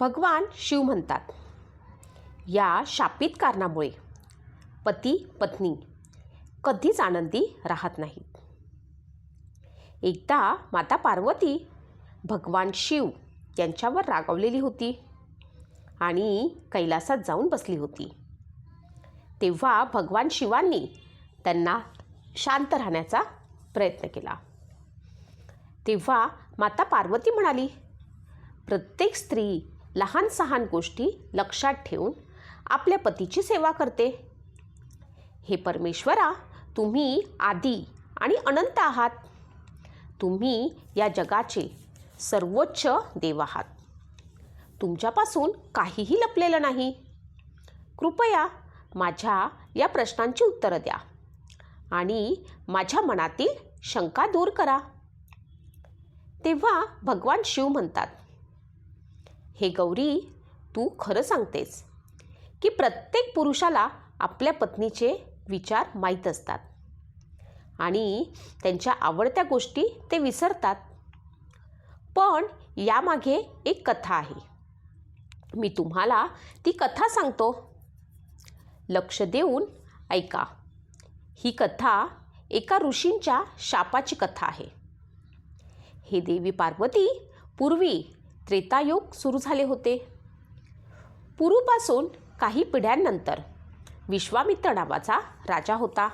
भगवान शिव म्हणतात. या शापित कारणामुळे पती पत्नी कधीच आनंदी राहत नाहीत. एकदा माता पार्वती भगवान शिव यांच्यावर रागावलेली होती आणि कैलासात जाऊन बसली होती. तेव्हा भगवान शिवांनी त्यांना शांत राहण्याचा प्रयत्न केला. तेव्हा माता पार्वती म्हणाली प्रत्येक स्त्री लहान सहान गोष्टी लक्षात ठेवून आपल्या पतीची सेवा करते. हे परमेश्वरा तुम्ही आदी आणि अनंत आहात. तुम्ही या जगाचे सर्वोच्च देव आहात. तुमच्यापासून काहीही लपलेलं नाही. कृपया माझ्या या प्रश्नांची उत्तरं द्या आणि माझ्या मनातील शंका दूर करा. तेव्हा भगवान शिव म्हणतात हे गौरी तू खरं सांगतेस की प्रत्येक पुरुषाला आपल्या पत्नीचे विचार माहीत असतात आणि त्यांच्या आवडत्या गोष्टी ते विसरतात. पण यामागे एक कथा आहे. मी तुम्हाला ती कथा सांगतो. लक्ष देऊन ऐका. ही कथा एका ऋषींच्या शापाची कथा आहे. हे देवी पार्वती पूर्वी त्रेतायुग सुरू झाले होते. पुरूपासून काही पिढ्यांनंतर विश्वामित्र नावाचा राजा होता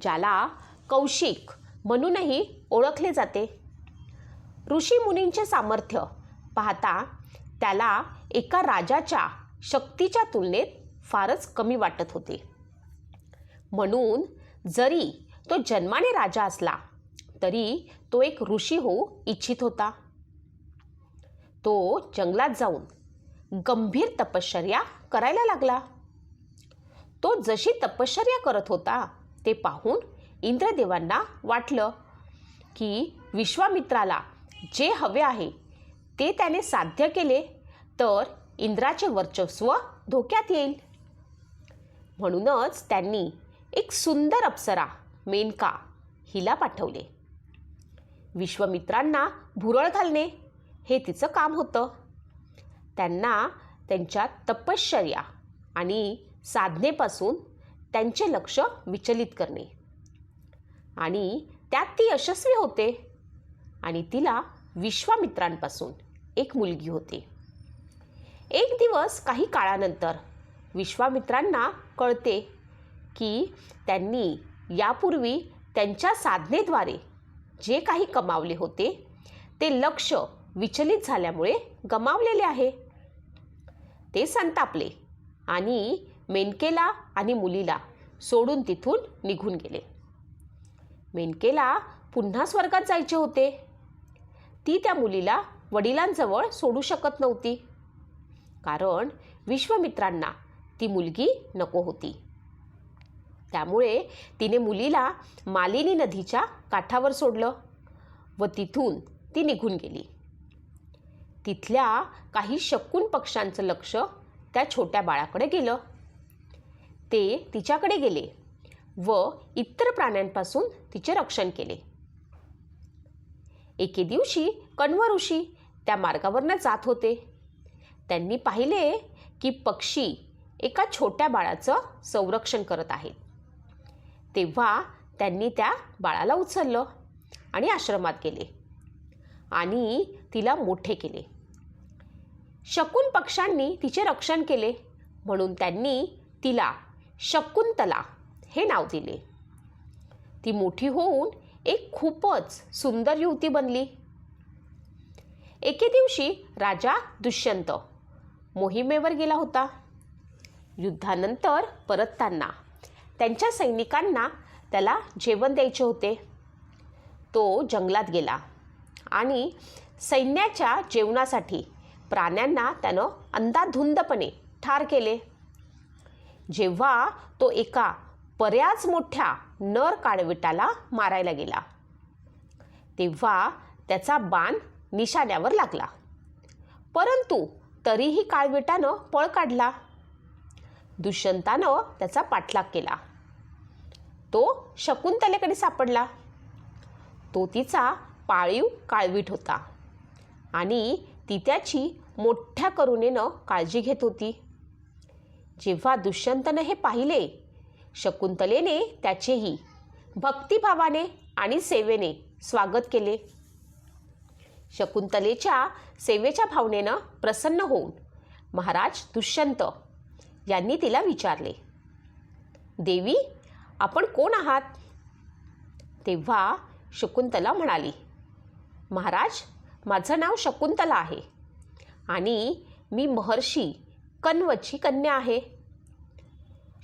ज्याला कौशिक म्हणूनही ओळखले जाते. ऋषी मुनींचे सामर्थ्य पाहता त्याला एका राजाच्या शक्तीच्या तुलनेत फारच कमी वाटत होते. म्हणून जरी तो जन्माने राजा असला तरी तो एक ऋषी होऊ इच्छित होता. तो जंगलात जाऊन गंभीर तपश्चर्या करायला लागला. तो जशी तपश्चर्या करत होता ते पाहून इंद्रदेवांना वाटलं की विश्वामित्राला जे हवे आहे ते त्याने साध्य केले तर इंद्राचे वर्चस्व धोक्यात येईल. म्हणूनच त्यांनी एक सुंदर अप्सरा मेनका हिला पाठवले. विश्वमित्रांना भुरळ घालणे हे तिचं काम होतं. त्यांना त्यांच्या तपश्चर्या आणि साधनेपासून त्यांचे लक्ष विचलित करणे. आणि त्यात ती यशस्वी होते आणि तिला विश्वामित्रांपासून एक मुलगी होती. एक दिवस काही काळानंतर विश्वामित्रांना कळते की त्यांनी यापूर्वी त्यांच्या साधनेद्वारे जे काही कमावले होते ते लक्ष विचलित झाल्यामुळे गमावलेले आहे. ते संतापले आणि मेनकेला आणि मुलीला सोडून तिथून निघून गेले. मेनकेला पुन्हा स्वर्गात जायचे होते. ती त्या मुलीला वडिलांजवळ सोडू शकत नव्हती. कारण विश्वमित्रांना ती मुलगी नको होती. त्यामुळे तिने मुलीला मालिनी नदीच्या काठावर सोडलं व तिथून ती निघून गेली. तिथल्या काही शकून पक्ष्यांचं लक्ष त्या छोट्या बाळाकडे गेलं. ते तिच्याकडे गेले व इतर प्राण्यांपासून तिचे रक्षण केले. एके दिवशी कण्व ऋषी त्या मार्गावरनं जात होते. त्यांनी पाहिले की पक्षी एका छोट्या बाळाचं संरक्षण करत आहेत. तेव्हा त्यांनी त्या बाळाला उचललं आणि आश्रमात गेले. आणि तिला मोठे केले. शकुन पक्षांनी तिचे रक्षण केले. म्हणून त्यांनी तिला शकुंतला हे नाव दिले. ती मोठी होऊन एक खूपच सुंदर युवती बनली. एके दिवशी राजा दुष्यंत मोहिमेवर गेला होता. युद्धानंतर परतताना त्यांच्या सैनिकांना त्याला जेवण द्यायचे होते. तो जंगलात गेला. आणि सैन्याच्या जेवणासाठी प्राण्यांना त्यानं अंधाधुंदपणे ठार केले. जेव्हा तो एका बऱ्याच मोठ्या नर काळविटाला मारायला गेला तेव्हा त्याचा बाण निशाण्यावर लागला. परंतु तरीही काळविटानं पळ काढला. दुष्यंतानं त्याचा पाठलाग केला. तो शकुंतलेकडे सापडला. तो तिचा पाळीव काळवीट होता. आणि ती त्याची मोठ्या करुणेनं काळजी घेत होती. जेव्हा दुष्यंतनं हे पाहिले शकुंतलेने त्याचेही भक्तिभावाने आणि सेवेने स्वागत केले. शकुंतलेच्या सेवेच्या भावनेनं प्रसन्न होऊन महाराज दुष्यंत यांनी तिला विचारले देवी आपण कोण आहात? तेव्हा शकुंतला म्हणाली महाराज माझं नाव शकुंतला आहे आणि मी महर्षी कण्वची कन्या आहे.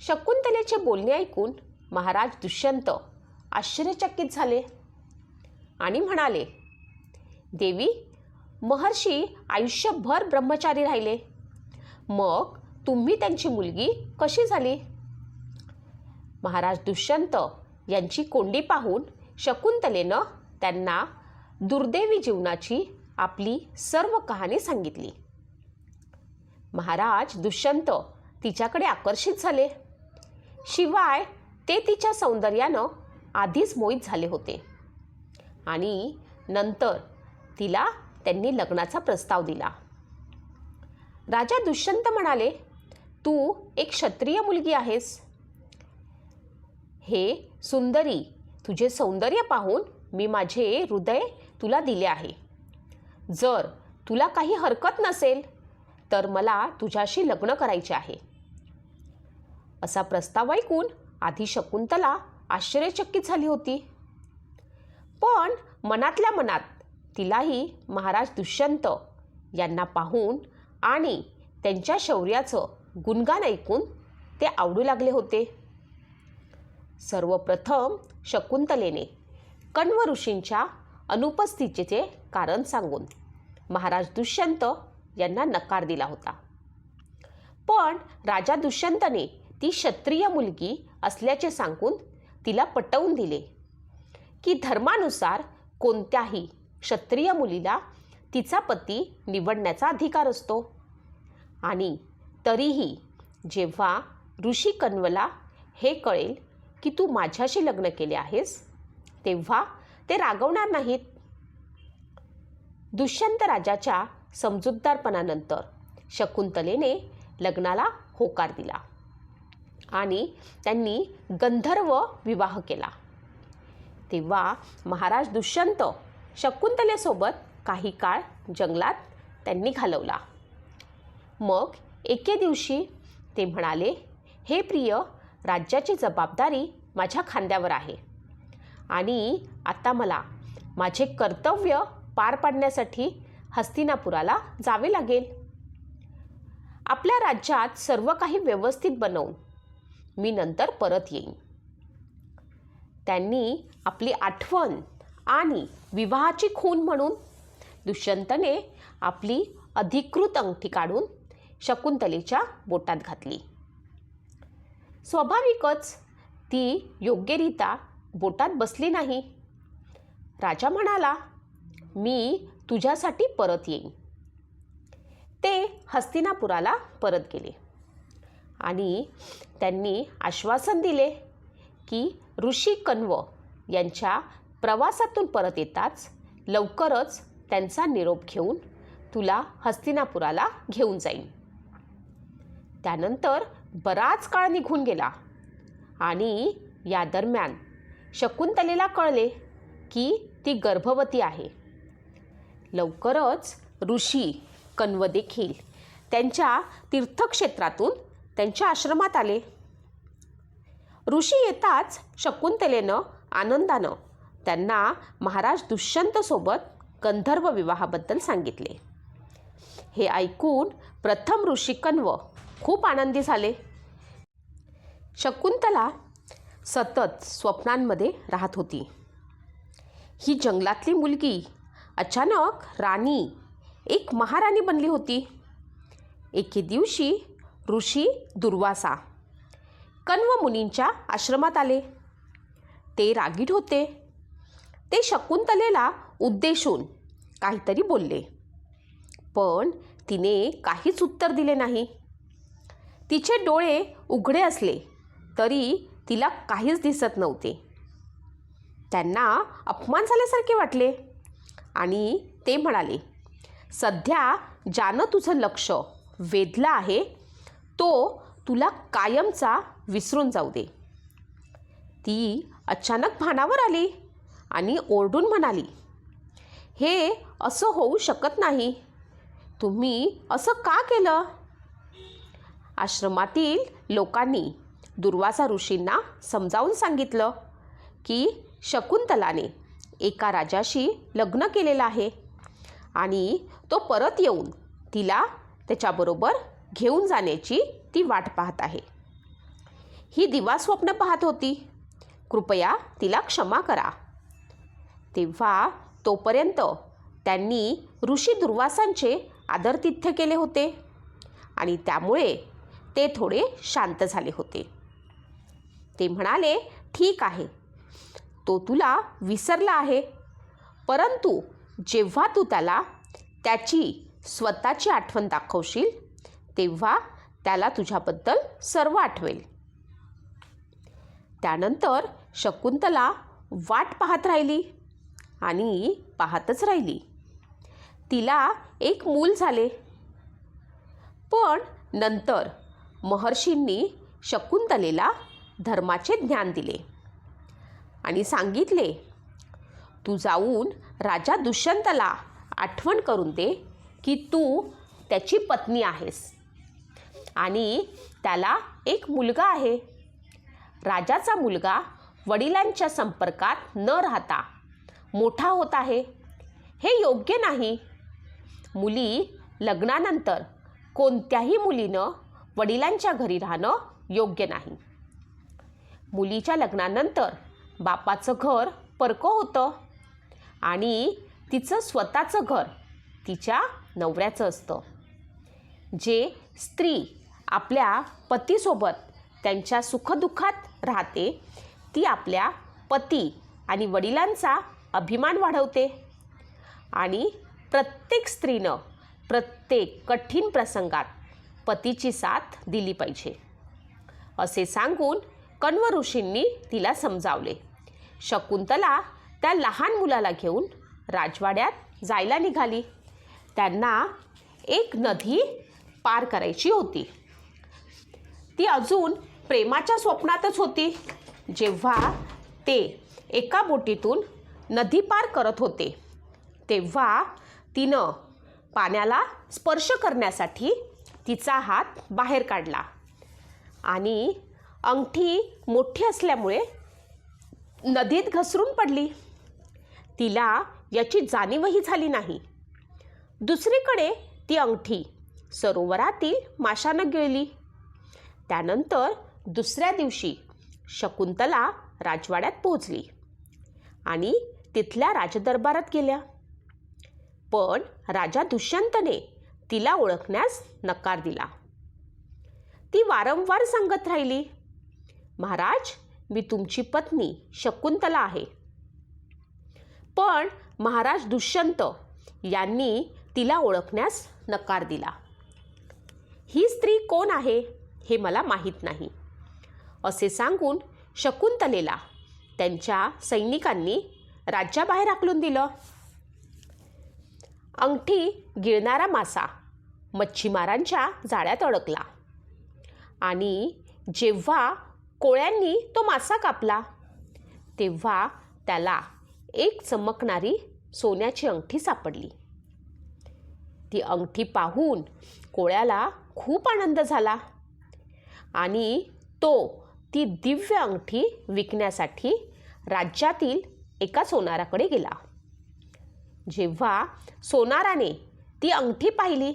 शकुंतलेचे बोलणे ऐकून महाराज दुष्यंत आश्चर्यचकित झाले आणि म्हणाले देवी महर्षी आयुष्यभर ब्रह्मचारी राहिले. मग तुम्ही त्यांची मुलगी कशी झाली? महाराज दुष्यंत यांची कोंडी पाहून शकुंतलेनं त्यांना दुर्दैवी जीवनाची आपली सर्व कहाणी सांगितली. महाराज दुष्यंत तिच्याकडे आकर्षित झाले. शिवाय ते तिच्या सौंदर्यानं आधीच मोहित झाले होते. आणि नंतर तिला त्यांनी लग्नाचा प्रस्ताव दिला. राजा दुष्यंत म्हणाले तू एक क्षत्रिय मुलगी आहेस. हे सुंदरी तुझे सौंदर्य पाहून मी माझे हृदय तुला दिले आहे. जर तुला काही हरकत नसेल तर मला तुझ्याशी लग्न करायचे आहे. असा प्रस्ताव ऐकून आधी शकुंतला आश्चर्यचकित झाली होती. पण मनातल्या मनात तिलाही महाराज दुष्यंत यांना पाहून आणि त्यांच्या शौर्याचं गुणगान ऐकून ते आवडू लागले होते. सर्वप्रथम शकुंतलेने कण्व ऋषींच्या अनुपस्थितीचे कारण सांगून महाराज दुष्यंत यांना नकार दिला होता. पण राजा दुष्यंतने ती क्षत्रिय मुलगी असल्याचे सांगून तिला पटवून दिले की धर्मानुसार कोणत्याही क्षत्रिय मुलीला तिचा पती निवडण्याचा अधिकार असतो. आणि तरीही जेव्हा ऋषी कण्वला हे कळेल की तू माझ्याशी लग्न केले आहेस तेव्हा ते रागवणार नाहीत. दुष्यंत राजाच्या समजूतदारपणानंतर शकुंतलेने लग्नाला होकार दिला आणि त्यांनी गंधर्व विवाह केला. तेव्हा महाराज दुष्यंत शकुंतलेसोबत काही काळ जंगलात त्यांनी घालवला. मग एके दिवशी ते म्हणाले हे प्रिय राज्याची जबाबदारी माझ्या खांद्यावर आहे. आणि आता मला माझे कर्तव्य पार पाडण्यासाठी हस्तिनापुराला जावे लागेल. आपल्या राज्यात सर्व काही व्यवस्थित बनवून मी नंतर परत येईन. त्यांनी आपली आठवण आणि विवाहाची खून म्हणून दुष्यंतने आपली अधिकृत अंगठी काढून शकुंतलेच्या बोटात घातली. स्वाभाविकच ती योग्यरित्या बोटात बसली नाही. राजा म्हणाला मी तुझ्यासाठी परत येईन. ते हस्तिनापुराला परत गेले आणि त्यांनी आश्वासन दिले की ऋषी कण्व यांच्या प्रवासातून परत येताच लवकरच त्यांचा निरोप घेऊन तुला हस्तिनापुराला घेऊन जाईन. त्यानंतर बराच काळ निघून गेला आणि या दरम्यान शकुंतलेला कळले की ती गर्भवती आहे. लवकरच ऋषी कण्व देखील त्यांच्या तीर्थक्षेत्रातून त्यांच्या आश्रमात आले. ऋषी येताच शकुंतलेनं आनंदानं त्यांना महाराज दुष्यंतसोबत गंधर्व विवाहाबद्दल सांगितले. हे ऐकून प्रथम ऋषी कण्व खूप आनंदी झाले. शकुंतला सतत स्वप्नांमध्ये राहत होती. ही जंगलातली मुलगी अचानक राणी एक महाराणी बनली होती. एके दिवशी ऋषी दुर्वासा कण्व मुनींच्या आश्रमात आले. ते रागीट होते. ते शकुंतलेला उद्देशून काहीतरी बोलले. पण तिने काहीच उत्तर दिले नाही. तिचे डोळे उघडे असले तरी तिला काहीच दिसत नव्हते. त्यांना अपमान झाल्यासारखे वाटले. आणि ते म्हणाले सध्या ज्यानं तुझं लक्ष वेधलं आहे तो तुला कायमचा विसरून जाऊ दे. ती अचानक भानावर आली आणि ओरडून म्हणाली हे असं होऊ शकत नाही. तुम्ही असं का केलं? आश्रमातील लोकांनी दुर्वासा ऋषींना समजावून सांगितलं की शकुंतलाने एका राजाशी लग्न केलेलं आहे आणि तो परत येऊन तिला त्याच्याबरोबर घेऊन जाण्याची ती वाट पाहत आहे. ही दिवा स्वप्न पाहत होती. कृपया तिला क्षमा करा. तेव्हा तोपर्यंत त्यांनी ऋषी दुर्वासांचे आदरतिथ्य केले होते आणि त्यामुळे ते थोडे शांत झाले होते. ते म्हणाले ठीक आहे. तो तुला विसरला आहे. परंतु जेव्हा तू त्याला त्याची स्वतःची आठवण दाखवशील तेव्हा त्याला तुझ्याबद्दल सर्व आठवेल. त्यानंतर शकुंतला वाट पाहत राहिली आणि पाहतच राहिली. तिला एक मूल झाले. पण नंतर महर्षींनी शकुंतलेला धर्माचे ज्ञान दिले आणि सांगितले तू जाऊन राजा दुष्यंतला आठवण करून दे की तू त्याची पत्नी आहेस आणि त्याला एक मुलगा आहे. राजाचा मुलगा वडिलांच्या संपर्कात न राहता मोठा होत आहे. हे योग्य नाही. मुली लग्नानंतर कोणत्याही मुलीनं वडिलांच्या घरी राहणं योग्य नाही. मुलीच्या लग्नानंतर बापाचं घर परकं होतं. आणि तिचं स्वतःचं घर तिच्या नवऱ्याचं असतं. जे स्त्री आपल्या पतीसोबत त्यांच्या सुखदुःखात राहते ती आपल्या पती आणि वडिलांचा अभिमान वाढवते. आणि प्रत्येक स्त्रीनं प्रत्येक कठीण प्रसंगात पतीची साथ दिली पाहिजे. असे सांगून कण्व ऋषींनी तिला समजावले. शकुंतला त्या लहान मुलाला घेऊन राजवाड्यात जायला निघाली. त्यांना एक नदी पार करायची होती. ती अजून प्रेमाच्या स्वप्नातच होती. जेव्हा ते एका बोटीतून नदी पार करत होते तेव्हा तिनं पाण्याला स्पर्श करण्यासाठी तिचा हात बाहेर काढला आणि अंगठी मोठी असल्यामुळे नदीत घसरून पडली. तिला याची जाणीवही झाली नाही. दुसरीकडे ती अंगठी सरोवरातील माशानं गिळली. त्यानंतर दुसऱ्या दिवशी शकुंतला राजवाड्यात पोहोचली आणि तिथल्या राजदरबारात गेल्या. पण राजा दुष्यंतने तिला ओळखण्यास नकार दिला. ती वारंवार सांगत राहिली महाराज मी तुमची पत्नी शकुंतला आहे. पण महाराज दुष्यंत यांनी तिला ओळखण्यास नकार दिला. ही स्त्री कोण आहे हे मला माहीत नाही. असे सांगून शकुंतलेला त्यांच्या सैनिकांनी राज्याबाहेर आकलून दिलं. अंगठी गिळणारा मासा मच्छीमारांच्या जाळ्यात अडकला. आणि जेव्हा कोळ्यांनी तो मासा कापला. तेव्हा त्याला एक चमकणारी सोन्याची अंगठी सापडली. ती अंगठी पाहून कोळ्याला खूप आनंद झाला आणि तो ती दिव्य अंगठी विकण्यासाठी राज्यातील एका सोनाराकडे गेला. जेव्हा सोनाराने ती अंगठी पाहिली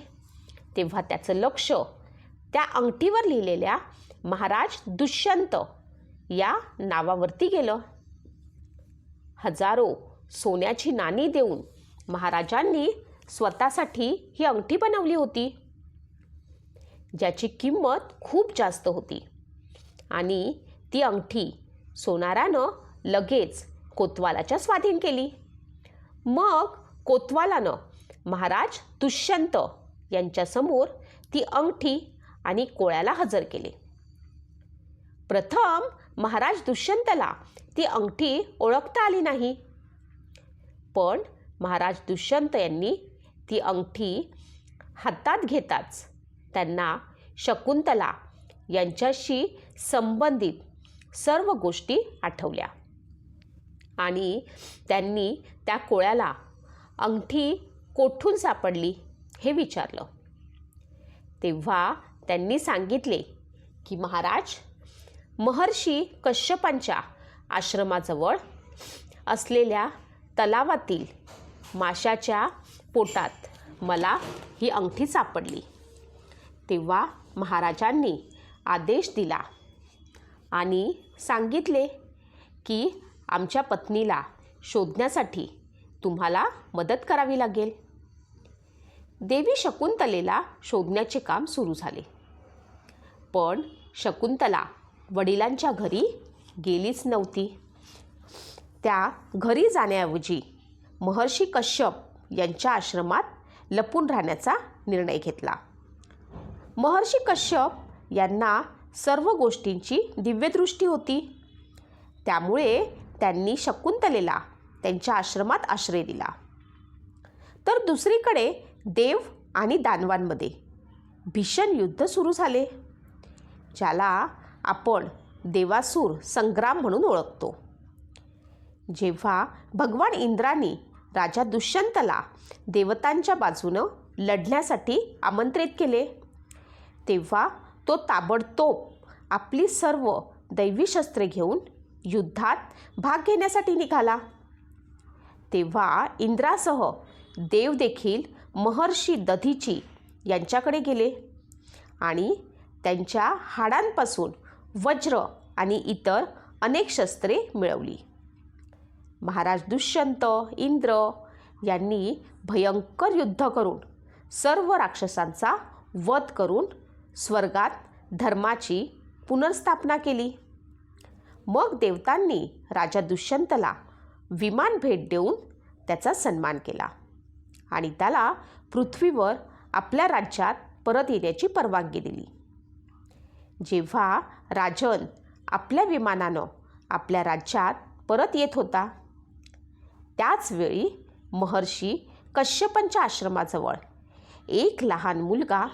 तेव्हा त्याचं लक्ष त्या अंगठीवर लिहिलेल्या महाराज दुष्यंत या नावावरती गेलं. हजारो सोन्याची नाणी देऊन महाराजांनी स्वतःसाठी ही अंगठी बनवली होती. ज्याची किंमत खूप जास्त होती. आणि ती अंगठी सोनारानं लगेच कोतवालाच्या स्वाधीन केली. मग कोतवालानं महाराज दुष्यंत यांच्यासमोर ती अंगठी आणि कोळ्याला हजर केले. प्रथम महाराज दुष्यंतला ती अंगठी ओळखता आली नाही. पण महाराज दुष्यंत यांनी ती अंगठी हातात घेताच त्यांना शकुंतला यांच्याशी संबंधित सर्व गोष्टी आठवल्या आणि त्यांनी त्या कोळ्याला अंगठी कोठून सापडली हे विचारलं. तेव्हा त्यांनी सांगितले की महाराज महर्षी कश्यपांच्या आश्रमाजवळ असलेल्या तलावातील माशाच्या पोटात मला ही अंगठी सापडली. तेव्हा महाराजांनी आदेश दिला आणि सांगितले की आमच्या पत्नीला शोधण्यासाठी तुम्हाला मदत करावी लागेल. देवी शकुंतलेला शोधण्याचे काम सुरू झाले. पण शकुंतला वडिलांच्या घरी गेलीच नव्हती. त्या घरी जाण्याऐवजी महर्षी कश्यप यांच्या आश्रमात लपून राहण्याचा निर्णय घेतला. महर्षी कश्यप यांना सर्व गोष्टींची दिव्यदृष्टी होती. त्यामुळे त्यांनी शकुंतलेला त्यांच्या आश्रमात आश्रय दिला. तर दुसरीकडे देव आणि दानवांमध्ये भीषण युद्ध सुरू झाले ज्याला आपण देवासूर संग्राम म्हणून ओळखतो. जेव्हा भगवान इंद्राने राजा दुष्यंतला देवतांच्या बाजूनं लढण्यासाठी आमंत्रित केले तेव्हा तो ताबडतोब आपली सर्व दैवी शस्त्रे घेऊन युद्धात भाग घेण्यासाठी निघाला. तेव्हा इंद्रासह देव देखील महर्षी दधीची यांच्याकडे गेले आणि त्यांच्या हाडांपासून वज्र आणि इतर अनेक शस्त्रे मिळवली. महाराज दुष्यंत इंद्र यांनी भयंकर युद्ध करून सर्व राक्षसांचा वध करून स्वर्गात धर्माची पुनर्स्थापना केली. मग देवतांनी राजा दुष्यंतला विमान भेट देऊन त्याचा सन्मान केला आणि त्याला पृथ्वीवर आपल्या राज्यात परत येण्याची परवानगी दिली. जेव्हा राजन आपल्या विमानानं आपल्या राज्यात परत येत होता त्याचवेळी महर्षी कश्यपांच्या आश्रमाजवळ एक लहान मुलगा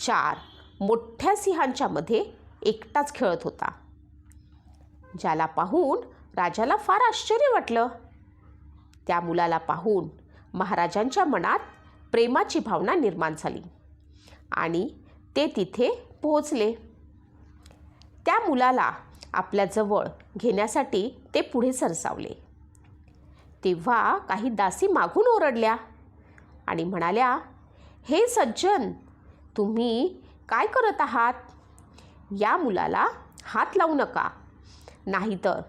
चार मोठ्या सिंहांच्या मध्ये एकटाच खेळत होता. ज्याला पाहून राजाला फार आश्चर्य वाटलं. त्या मुलाला पाहून महाराजांच्या मनात प्रेमाची भावना निर्माण झाली आणि ते तिथे पोहोचले. त्या मुलाला आपल्याजवळ घेण्यासाठी ते पुढे सरसावले. तेव्हा काही दासी मागून ओरडल्या आणि म्हणाल्या हे सज्जन तुम्ही काय करत आहात? या मुलाला हात लावू नका नाहीतर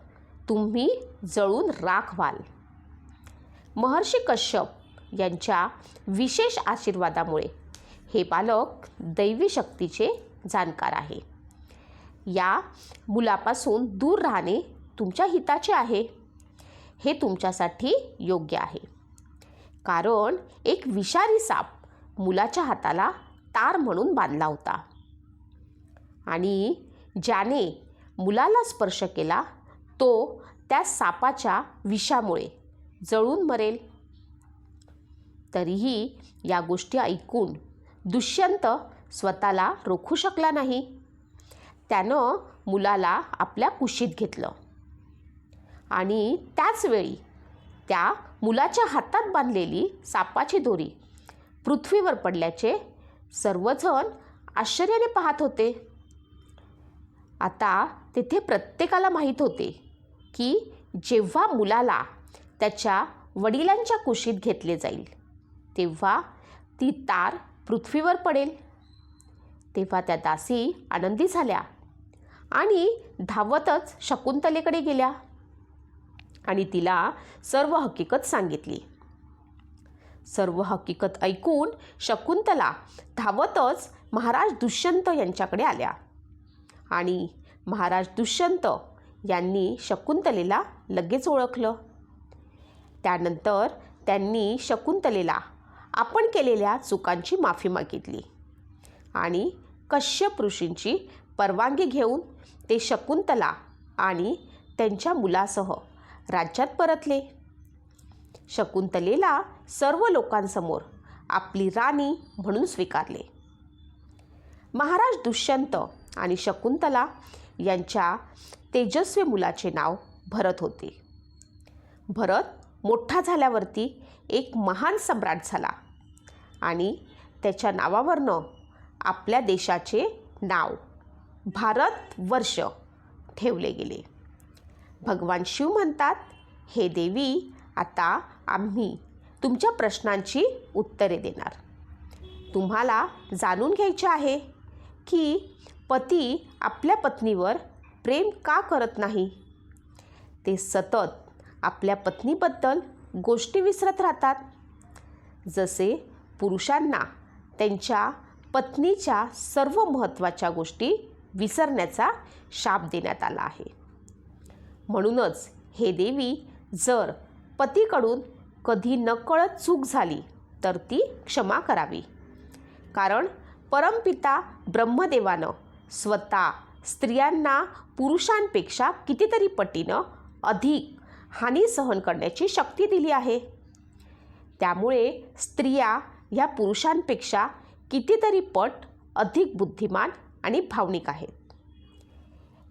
तुम्ही जळून राख व्हाल. महर्षी कश्यप यांच्या विशेष आशीर्वादामुळे हे बालक दैवी शक्तीचे जाणकार आहे. या मुलापासून दूर राहणे तुमच्या हिताचे आहे. हे तुमच्यासाठी योग्य आहे. कारण एक विषारी साप मुलाच्या हाताला तार म्हणून बांधला होता. आणि ज्याने मुलाला स्पर्श केला तो त्या सापाच्या विषामुळे जळून मरेल. तरीही या गोष्टी ऐकून दुष्यंत स्वतःला रोखू शकला नाही. त्यानं मुलाला आपल्या कुशीत घेतलं. आणि त्याचवेळी त्या मुलाच्या हातात बांधलेली सापाची दोरी पृथ्वीवर पडल्याचे सर्वजण आश्चर्याने पाहत होते. आता तेथे प्रत्येकाला माहीत होते की जेव्हा मुलाला त्याच्या वडिलांच्या कुशीत घेतले जाईल तेव्हा ती तार पृथ्वीवर पडेल. तेव्हा त्या दासी आनंदी झाल्या. आणि धावतच शकुंतलेकडे गेल्या. आणि तिला सर्व हकीकत सांगितली. सर्व हकीकत ऐकून शकुंतला धावतच महाराज दुष्यंत यांच्याकडे आल्या. आणि महाराज दुष्यंत यांनी शकुंतलेला लगेच ओळखलं. त्यानंतर त्यांनी शकुंतलेला आपण केलेल्या चुकांची माफी मागितली. आणि कश्यप ऋषींची परवानगी घेऊन ते शकुंतला आणि त्यांच्या मुलासह राज्यात परतले. शकुंतलेला सर्व लोकांसमोर आपली राणी म्हणून स्वीकारले. महाराज दुष्यंत आणि शकुंतला यांच्या तेजस्वी मुलाचे नाव भरत होते. भरत मोठा झाल्यावरती एक महान सम्राट झाला आणि त्याच्या नावावरनं आपल्या देशाचे नाव भारत वर्ष ठेवले गेले. भगवान शिव म्हणतात हे देवी आता आम्ही तुमच्या प्रश्नांची उत्तरे देणार. तुम्हाला जाणून घ्यायचे आहे की पती आपल्या पत्नीवर प्रेम का करत नाही? ते सतत आपल्या पत्नीबद्दल गोष्टी विसरत राहतात. जसे पुरुषांना त्यांच्या पत्नीच्या सर्व महत्त्वाच्या गोष्टी विसरण्याचा शाप देण्यात आला आहे. म्हणूनच हे देवी जर पतीकडून कधी नकळत चूक झाली तर ती क्षमा करावी. कारण परमपिता ब्रह्मदेवानं स्वतः स्त्रियांना पुरुषांपेक्षा कितीतरी पटीनं अधिक हानी सहन करण्याची शक्ती दिली आहे. त्यामुळे स्त्रिया ह्या पुरुषांपेक्षा कितीतरी पट अधिक बुद्धिमान आणि भावनिक आहेत.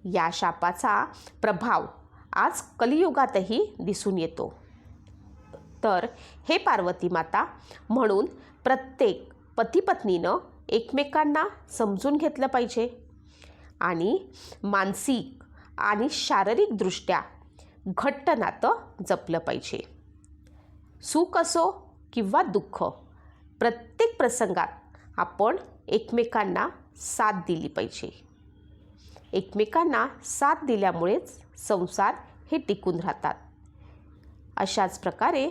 या शापाचा प्रभाव आज कलियुगातही दिसून येतो. तर हे पार्वती माता म्हणून प्रत्येक पतीपत्नीनं एकमेकांना समजून घेतलं पाहिजे आणि मानसिक आणि शारीरिकदृष्ट्या घट्ट नातं जपलं पाहिजे. सुख असो किंवा दुःख प्रत्येक प्रसंगात आपण एकमेकांना साथ दिली पाहिजे. एकमेकांना साथ दिल्यामुळेच संसार हे टिकून राहतात. अशाच प्रकारे